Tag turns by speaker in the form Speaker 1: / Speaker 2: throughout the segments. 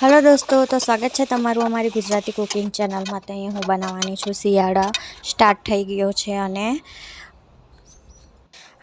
Speaker 1: Hello દોસ્તો, તો સ્વાગત છે તમારું અમારી ગુજરાતી કુકિંગ ચેનલમાં. તો અહીં હું બનાવવાની છું શિયાળા સ્ટાર્ટ થઈ ગયો છે અને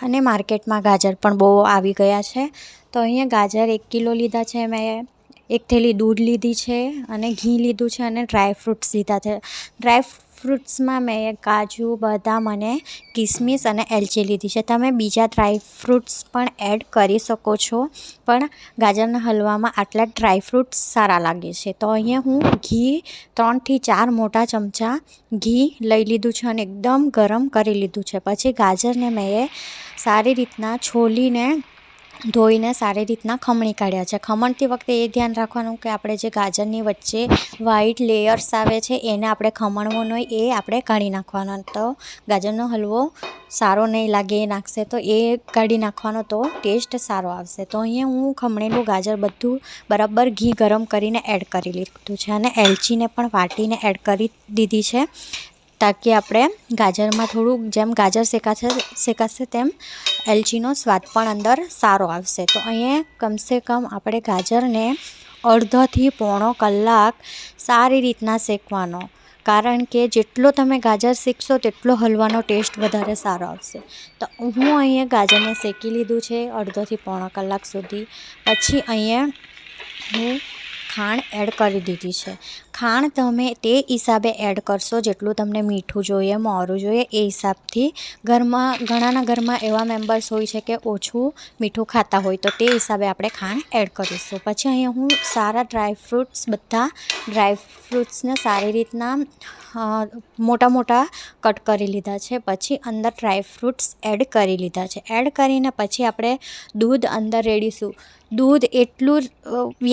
Speaker 1: અને માર્કેટમાં ગાજર પણ બહુ આવી ગયા છે. તો અહીંયા ગાજર એક કિલો લીધા છે, મેં એક થેલી દૂધ લીધી છે અને ઘી લીધું છે અને ડ્રાયફ્રૂટ્સ લીધા છે. ડ્રાય ફ્રૂટ્સમાં મેં કાજુ, બદામ અને કિસમિસ અને એલચી લીધી છે. તમે બીજા ડ્રાય ફ્રૂટ્સ પણ એડ કરી શકો છો. પણ ગાજરના હલવામાં આટલા ડ્રાય ફ્રૂટ્સ સારા લાગે છે. તો અહીંયા હું ઘી ત્રણથી ચાર મોટા ચમચા ઘી લઈ લીધું છે અને એકદમ ગરમ કરી લીધું છે. પછી ગાજરને મેં સારી રીતના છોલીને ધોઈને સારી રીતના ખમણી કાઢ્યા છે. ખમણતી વખતે એ ધ્યાન રાખવાનું કે આપણે જે ગાજરની વચ્ચે વ્હાઈટ લેયર્સ આવે છે, એને આપણે ખમણવો નહીં, એ આપણે કાઢી નાખવાનો. તો ગાજરનો હલવો સારો નહીં લાગે, એ નાખશે તો એ કાઢી નાખવાનો તો ટેસ્ટ સારો આવશે. તો અહીંયા હું ખમણેલું ગાજર બધું બરાબર ઘી ગરમ કરીને એડ કરી લીધું છે અને એલચીને પણ વાટીને એડ કરી દીધી છે. તાકી આપણે ગાજરમાં થોડુંક જેમ ગાજર શેકાશે શેકાશે તેમ એલચીનો સ્વાદ પણ અંદર સારો આવશે. તો અહીંયા કમસે કમ આપણે ગાજરને અડધોથી પોણો કલાક સારી રીતના શેકવાનો. કારણ કે જેટલો તમે ગાજર શેકશો તેટલો હલવાનો ટેસ્ટ વધારે સારો આવશે. તો હું અહીંયા ગાજરને શેકી લીધું છે અડધોથી પોણો કલાક સુધી. પછી અહીંયા હું ખાંડ એડ કરી દીધી છે. ખાંડ તમે તે હિસાબે એડ કરશો, જેટલું તમને મીઠું જોઈએ, મોરું જોઈએ, એ હિસાબથી ઘરમાં, ઘણાના ઘરમાં એવા મેમ્બર્સ હોય છે કે ઓછું મીઠું ખાતા હોય, તો તે હિસાબે આપણે ખાંડ એડ કરીશું. પછી અહીંયા હું સારા ડ્રાય ફ્રૂટ્સ બધા ડ્રાય ફ્રૂટ્સને સારી રીતના મોટા મોટા કટ કરી લીધા છે. પછી અંદર ડ્રાય ફ્રૂટ્સ એડ કરી લીધા છે. એડ કરીને પછી આપણે દૂધ અંદર રેડીશું. દૂધ એટલું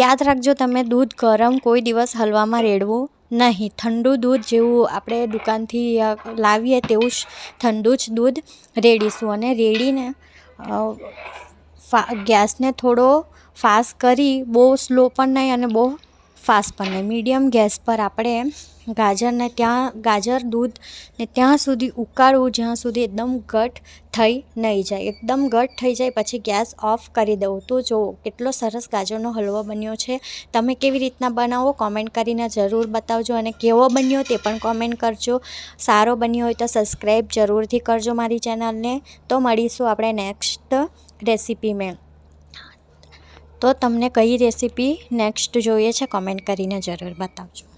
Speaker 1: યાદ રાખજો તમે દૂધ ગરમ કોઈ દિવસ હલવામાં રેડવું નહીં. ઠંડુ દૂધ જેવું આપણે દુકાનથી લાવીએ તેવું જ ઠંડુ જ દૂધ રેડીશું અને રેડીને ગેસને થોડો ફાસ્ટ કરી, બહુ સ્લો પણ નહીં અને બહુ ફાસ્ટ પણ નહીં મીડિયમ ગેસ પર આપણે ગાજરને ત્યાં, ગાજર, દૂધ ને ત્યાં સુધી ઉકાળવું, જ્યાં સુધી એકદમ ઘટ થઈ નહીં જાય. એકદમ ઘટ થઈ જાય પછી ગેસ ઓફ કરી દઉં. તો જુઓ કેટલો સરસ ગાજરનો હલવો બન્યો છે. તમે કેવી રીતના બનાવો કોમેન્ટ કરીને જરૂર બતાવજો અને કેવો બન્યો તે પણ કોમેન્ટ કરજો. સારો બન્યો હોય તો સબસ્ક્રાઈબ જરૂરથી કરજો મારી ચેનલને. તો મળીશું આપણે નેક્સ્ટ રેસિપી મેં તો તમને કઈ રેસીપી નેક્સ્ટ જોઈએ છે કોમેન્ટ કરીને જરૂર બતાવજો.